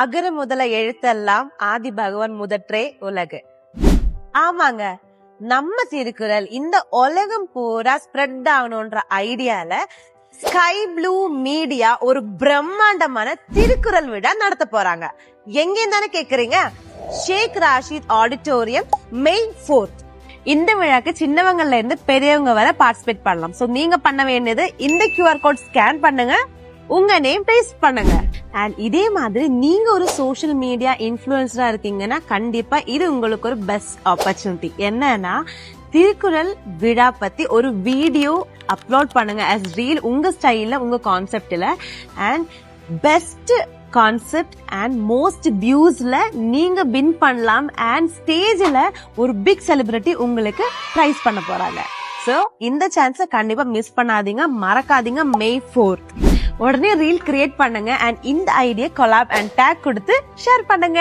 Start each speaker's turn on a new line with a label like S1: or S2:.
S1: அகர முதல எழுத்தெல்லாம் ஆதி பகவான் முதற்றே உலகு. ஆமாங்க. நம்ம திருக்குறள் இந்த உலகம் பூரா ஸ்ப்ரெட் ஆகணும்ன்ற ஐடியால ஸ்கை ப்ளூ மீடியா ஒரு பிரம்மாண்டமான திருக்குறள் விழா நடத்த போறாங்க. எங்க தானே கேக்குறீங்க? Sheikh Rashid auditorium main fourth இந்த விழாக்கு சின்னவங்கள்ல இருந்து பெரியவங்க வரை பார்ட்டிசிபேட் பண்ணலாம். சோ நீங்க பண்ண வேண்டியது இந்த கியூஆர் கோட் ஸ்கேன் பண்ணுங்க. உங்க நேம் பேஸ்ட் பண்ணுங்க. அண்ட் இதே மாதிரி நீங்க ஒரு சோஷியல் மீடியா இன்ஃபுளுசரா இருக்கீங்கன்னா கண்டிப்பா இது உங்களுக்கு ஒரு பெஸ்ட் ஆப்பர்ச்சுனிட்டி என்னன்னா திருக்குறள் விழா பத்தி ஒரு வீடியோ அப்லோட் பண்ணுங்க. அஸ் ரீல் உங்க ஸ்டைல்ல உங்க கான்செப்ட்ல and best concept and most வியூஸ்ல நீங்க வின் பண்ணலாம். அண்ட் ஸ்டேஜ்ல ஒரு பிக் செலிபிரிட்டி உங்களுக்கு ப்ரைஸ் பண்ண போறாங்க. ஸோ இந்த சான்ஸை கண்டிப்பாக மிஸ் பண்ணாதீங்க. மறக்காதீங்க. மே ஃபோர்த் உடனே ரீல் கிரியேட் பண்ணுங்க அண்ட் இந்த ஐடியா கொலாப் அண்ட் டேக் கொடுத்து ஷேர் பண்ணுங்க.